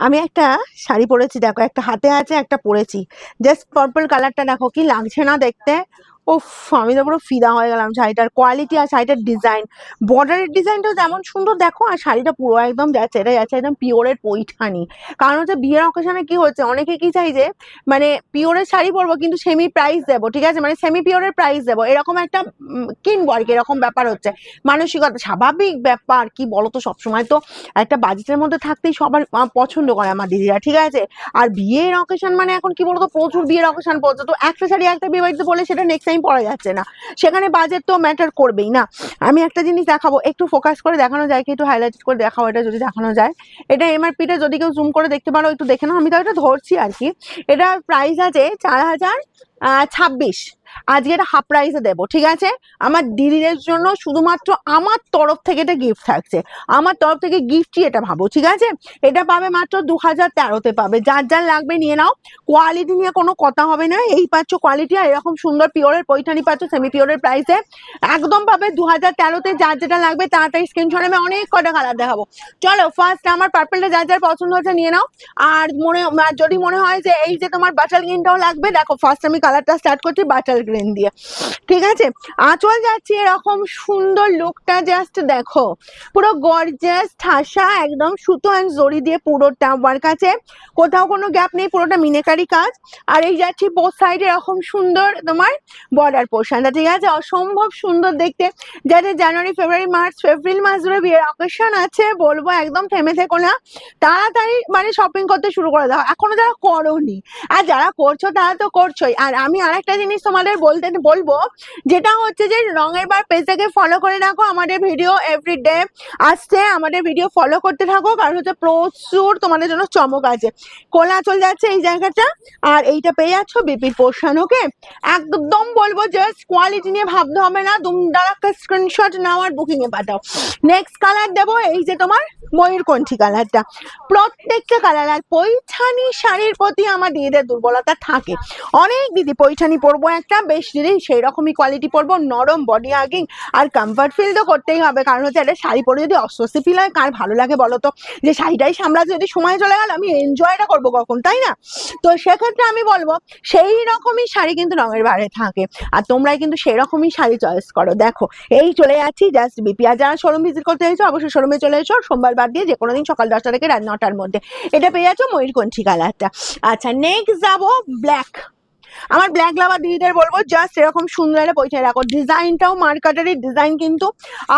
আমি একটা শাড়ি পরেছি, দেখো, একটা হাতে আছে, একটা পরেছি। জাস্ট পার্পল কালারটা দেখো, কি লাগছে না দেখতে? উফ আমি তো পুরো ফিদা হয়ে গেলাম শাড়িটার কোয়ালিটি আর শাড়িটার ডিজাইন বর্ডারের ডিজাইনটাও যেমন সুন্দর, দেখো, আর শাড়িটা পুরো একদম যাচ্ছে, এটা যাচ্ছে একদম পিওরের পৈঠানি। কারণ হচ্ছে বিয়ের অকেশনে কি হচ্ছে, অনেকে কি চাই যে মানে পিওরের শাড়ি পরবো কিন্তু সেমি প্রাইস দেবো, ঠিক আছে? মানে সেমি পিওরের প্রাইস দেবো। এরকম একটা কিনবো আর কি, এরকম ব্যাপার হচ্ছে। মানসিকতা স্বাভাবিক ব্যাপার, কি বলো তো সবসময় তো একটা বাজেটের মধ্যে থাকতেই সবার পছন্দ করে আমার দিদিরা, ঠিক আছে? আর বিয়ের অকেশন মানে এখন কি বলতো, প্রচুর বিয়ের অকেশন পড়ছে, তো একটা শাড়ি একটা বিয়ে বাড়িতে বলে সেটা নেক্সট টাইম পরা যাচ্ছে না। সেখানে বাজেট তো ম্যাটার করবেই না। আমি একটা জিনিস দেখাবো, একটু ফোকাস করে দেখানো যায় কি, একটু হাইলাইট করে দেখাও, এটা যদি দেখানো যায়। এটা এমআরপিটা যদি কেউ জুম করে দেখতে পারো, একটু দেখে নাও। আমি তো এটা ধরছি আর কি। এটার প্রাইস আছে চার হাজার ছাব্বিশ। আজকে এটা হাফ প্রাইসে দেবো, ঠিক আছে? আমার দিদিদের জন্য শুধুমাত্র আমার তরফ থেকে এটা গিফট থাকছে। আমার তরফ থেকে গিফটই এটা ভাবো, ঠিক আছে? এটা পাবে মাত্র দু হাজার তেরোতে পাবে। যার যার লাগবে নিয়ে নাও। কোয়ালিটি নিয়ে কোনো কথা হবে না। এই পাচ্ছ কোয়ালিটি আর এরকম সুন্দর পিওরের পৈঠানি পাচ্ছ সেমি পিওরের প্রাইসে একদম পাবে দু হাজার তেরোতে। যার যেটা লাগবে তাড়াতাড়ি স্ক্রিনশট আমি অনেক কটা কালার দেখাবো। চলো ফার্স্ট আমার পার্পলটা যার যার পছন্দ হচ্ছে নিয়ে নাও। আর মনে যদি মনে হয় যে এই যে তোমার বাটাল গ্রিনটাও লাগবে, দেখো ফার্স্ট আমি কালারটা স্টার্ট করছি বাটার গ্রিন দিয়ে। ঠিক আছে? আঁচল যাচ্ছে এরকম সুন্দর লুকটা জাস্ট দেখো। পুরো গর্জাস ঠাসা, একদম সুতো অ্যান্ড জড়ি দিয়ে পুরোটা। ওয়ার্ক আছে কোথাও কোনো গ্যাপ নেই, পুরোটা মিনেকারি কাজ। আর এই যাচ্ছি বোথ সাইডে এরকম সুন্দর তোমার বর্ডার পোর্শনটা ঠিক আছে? অসম্ভব সুন্দর দেখতে। যাদের জানুয়ারি, ফেব্রুয়ারি, মার্চ, এপ্রিল মাস ধরে বিয়ের অকেশন আছে, বলব একদম থেমে থেকো না। তাড়াতাড়ি মানে শপিং করতে শুরু করে দাও। এখনও যারা করোনি, আর যারা করছ তারা তো করছোই। আর আমি আরেকটা জিনিস তোমাদের বলতে বলব, যেটা হচ্ছে যে রঙের বার পেজটাকে ফলো করে রাখো, আমাদের ভিডিও এভরিডে আসছে, আমাদের ভিডিও ফলো করতে থাকো, কারণ হচ্ছে প্রচুর তোমাদের জন্য চমক আছে। কোলা চলে যাচ্ছে এই জায়গাটা, আর এইটা পেয়ে যাচ্ছ বিপির পোর্শন ওকে একদম বলব জাস্ট কোয়ালিটি নিয়ে ভাবতে হবে না, দুমদার একটা স্ক্রিনশট নাও আর বুকিং এ পাঠাও। নেক্সট কালার দেবো, এই যে তোমার ময়ূরকণ্ঠী কালারটা প্রত্যেকটা কালার আর পৈঠানি শাড়ির প্রতি আমার দিদিদের দুর্বলতা থাকে। অনেক দিদি পৈঠানি পরবো একটা বেশ দিদি সেই রকমই কোয়ালিটি পরবো, নরম বডি আগিং আর কমফর্ট ফিল তো করতেই হবে। কারণ হচ্ছে একটা শাড়ি পরে যদি অস্বস্তি ফিল হয়, কার ভালো লাগে বলো তো? যে শাড়িটাই সামলাতে যদি সময় চলে গেল, আমি এনজয়টা করব কখন, তাই না? তো সেক্ষেত্রে আমি বলব সেই রকমই শাড়ি কিন্তু রঙের বারে থাকে। আর তোমরাই কিন্তু সেই রকমই শাড়ি চয়েস করো। দেখো, এই চলে যাচ্ছি জাস্ট বিপি আর যারা শোরুম ভিজিট করতে চাইছো, অবশ্যই শোরুমে চলে এসো। সোমবার বাদ দিয়ে যে কোনো দিন সকাল দশটা থেকে রাত নটার মধ্যে। এটা পেয়ে যাচ্ছ ময়ূরকণ্ঠী কালারটা আচ্ছা নেক্সট যাব ব্ল্যাক আমার ব্ল্যাক লাভার দিদিদের বলব জাস্ট এরকম সুন্দর একটা পয়সা রাখো। ডিজাইনটাও মার্কাটারি ডিজাইন কিন্তু,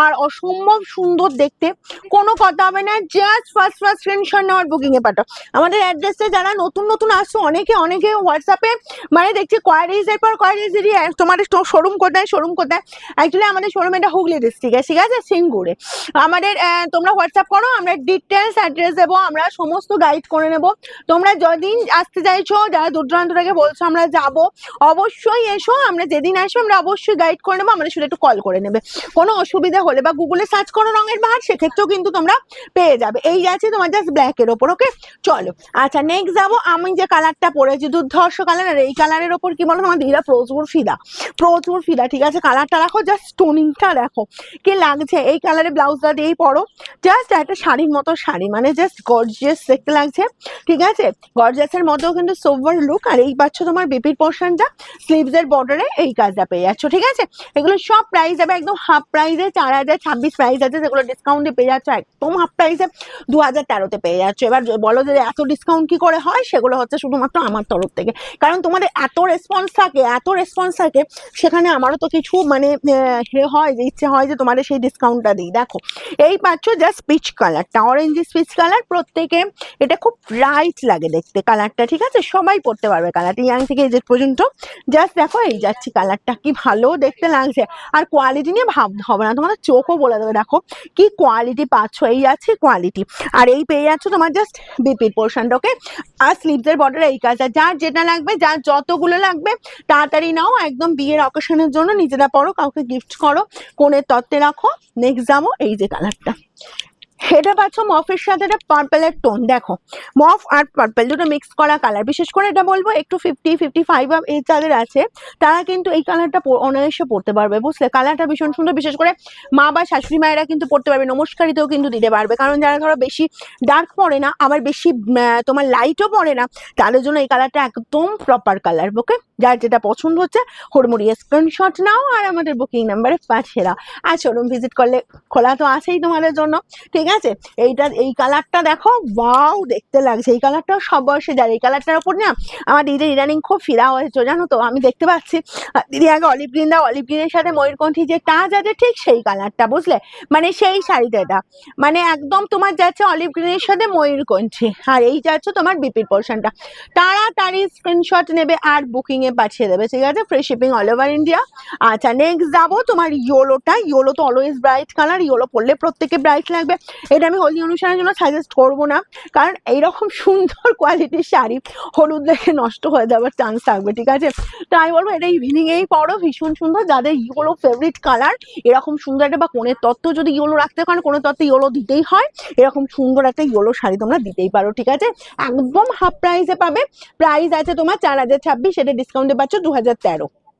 আর অসম্ভব সুন্দর দেখতে। কোনো কথা হবে না জাস্ট ফার্স্ট ফার্স্ট স্ক্রিনশট নেওয়ার বুকিং এ পাঠাও। আমাদের অ্যাড্রেসে যারা নতুন নতুন আসছো, অনেকে অনেকে হোয়াটসঅ্যাপে মানে দেখছি কোয়ারিজ এর পর কোয়ারিজ দিদি তোমাদের শোরুম কোথায় শোরুম কোথায়? অ্যাকচুয়ালি আমাদের শোরুম এটা হুগলি ডিস্ট্রিক্টে ঠিক আছে? সিঙ্গুরে। আমাদের তোমরা হোয়াটসঅ্যাপ করো, আমরা ডিটেলস অ্যাড্রেস দেবো, আমরা সমস্ত গাইড করে নেব। তোমরা যেদিন আসতে চাইছো, যারা দূর দূরান্ত থেকে বলছো, আমরা যাব। অবশ্যই এসো, আমরা যেদিন আসব, আমরা অবশ্যই গাইড করে নেব, আমাদের শুধু একটু কল করে নেবে। কোনো অসুবিধা হলে বা গুগলে সার্চ করো রঙের বাহার সেক্ষেত্রেও কিন্তু তোমরা পেয়ে যাবে। এই আছে তোমার জাস্ট ব্ল্যাকের ওপর ওকে চলো। আচ্ছা নেক্সট যাব, আমি যে কালারটা পরেছি, দুর্ধর্ষ কালার আর এই কালারের ওপর কি বলো? তোমার দিদা প্রচুর ফিদা। প্রচুর ফিদা, ঠিক আছে? কালারটা রাখো জাস্ট স্টোনিংটা দেখো কি লাগছে? এই কালারের ব্লাউজটা দিয়েই পরো। জাস্ট একটা শাড়ির মতো শাড়ি মানে জাস্ট গর্জিয়াস দেখতে লাগছে, ঠিক আছে? গর্জিয়াসের মতো কিন্তু সোভার লুক আর এই পাচ্ছ তোমার বিপির পোর্শনটা স্লিভস এর বর্ডারে এই কাজটা পেয়ে যাচ্ছ, ঠিক আছে? এগুলো সব প্রাইস যাবে, একদম হাফ প্রাইসে চার হাজার, ছাব্বিশ প্রাইস আছে সেগুলো ডিসকাউন্টে পেয়ে যাচ্ছ, একদম হাফ প্রাইসে দু হাজার তেরোতে পেয়ে যাচ্ছ। এবার বলো যে এত ডিসকাউন্ট কি করে হয়? সেগুলো হচ্ছে শুধুমাত্র আমার তরফ থেকে। কারণ তোমাদের এত রেসপন্স থাকে, এত রেসপন্স থাকে, সেখানে আমারও তো কিছু মানে হয় যে, ইচ্ছে হয় যে তোমাদের সেই ডিসকাউন্টটা দিই। দেখো, এই পাচ্ছ জাস্ট পিচ কালারটা অরেঞ্জ পিচ কালার প্রত্যেকে এটা খুব ব্রাইট লাগে দেখতে কালারটা ঠিক আছে? সবাই পড়তে পারবে কালারটা ইয়াং থেকে এজেড পর্যন্ত। জাস্ট দেখো, এই যাচ্ছি কালারটা কি ভালো দেখতে লাগছে। আর কোয়ালিটি নিয়ে ভাবতে হবে না, তোমাদের চোখও বলে দেবে, দেখো। কি কোয়ালিটি পাচ্ছ? এই যাচ্ছে কোয়ালিটি আর এই পেয়ে যাচ্ছ তোমার জাস্ট বিপির পোর্শনটা ওকে আর স্লিভসের বর্ডার এই কাজটা। যার যেটা লাগবে, যার যতগুলো লাগবে, তাড়াতাড়ি নাও। একদম বিয়ের অকেশনের জন্য নিজেরা পড়ো কাউকে গিফট করো। কোণের তত্ত্বে রাখো। নেক্সট যাব এই যে কালারটা এটা পাচ্ছ মফের সাথে একটা পার্পেলের টোন দেখো। মফ আর পার্পেল দুটো মিক্স করা কালার বিশেষ করে এটা বলব একটু ফিফটি ফিফটি ফাইভ এই যাদের আছে। তারা কিন্তু এই কালারটা অনায়াসে পড়তে পারবে, বুঝলে? কালারটা ভীষণ সুন্দর। বিশেষ করে মা বা শাশুড়ি মায়েরা কিন্তু পড়তে পারবে, নমস্কারিতেও কিন্তু দিতে পারবে। কারণ যারা ধরো বেশি ডার্ক পড়ে না, আবার বেশি তোমার লাইটও পড়ে না, তাদের জন্য এই কালারটা একদম প্রপার কালার ওকে যার যেটা পছন্দ হচ্ছে, হুড়মুড়িয়ে স্ক্রিনশট নাও আর আমাদের বুকিং নাম্বারে পাঠিয়ে দাও। আর শোরুম ভিজিট করলে খোলা তো আছেই তোমাদের জন্য, ঠিক আছে? এইটা, এই কালারটা দেখো বাউ দেখতে লাগছে। এই কালারটাও সব বয়সে যায় এই কালারটার ওপর না আমার দিদি ইদানিং খুব ফিরা হয়েছে, জানো তো? আমি দেখতে পাচ্ছি। দিদি আগে অলিভ গ্রিন দাও অলিভ গ্রিনের সাথে ময়ূরকণ্ঠী যে টাচ আছে, ঠিক সেই কালারটা বুঝলে? মানে সেই শাড়িটা এটা। মানে একদম তোমার যাচ্ছে অলিভ গ্রিনের সাথে ময়ূরকণ্ঠী। আর এই যাচ্ছে তোমার বিপির পোর্শনটা তাড়াতাড়ি স্ক্রিনশট নেবে আর বুকিং এ পাঠিয়ে দেবে, ঠিক আছে? Free shipping all over India আচ্ছা নেক্সট যাব তোমার ইয়োলোটা ইয়োলো তো অলওয়েজ ব্রাইট কালার ইয়োলো পরলে প্রত্যেকে ব্রাইট লাগবে। এটা আমি হলদি অনুষ্ঠানের জন্য সাজেস্ট করব না। কারণ এইরকম সুন্দর কোয়ালিটির শাড়ি হলুদ দেখে নষ্ট হয়ে যাওয়ার চান্স থাকবে, ঠিক আছে? তো আমি বলব, এটা ইভিনিং এই পরো, ভীষণ সুন্দর। যাদের ইয়োলো ফেভারিট কালার এরকম সুন্দর একটা বা কোনের তত্ত্ব যদি ইয়োলো রাখতে পারেন কোনের তত্ত্বে ইয়োলো দিতেই হয়। এরকম সুন্দর একটা ইয়োলো শাড়ি তোমরা দিতেই পারো, ঠিক আছে? একদম হাফ প্রাইসে পাবে। প্রাইস আছে তোমার চার হাজার ছাব্বিশ, এটা ডিসকাউন্টে পাচ্ছ দু হাজার তেরো।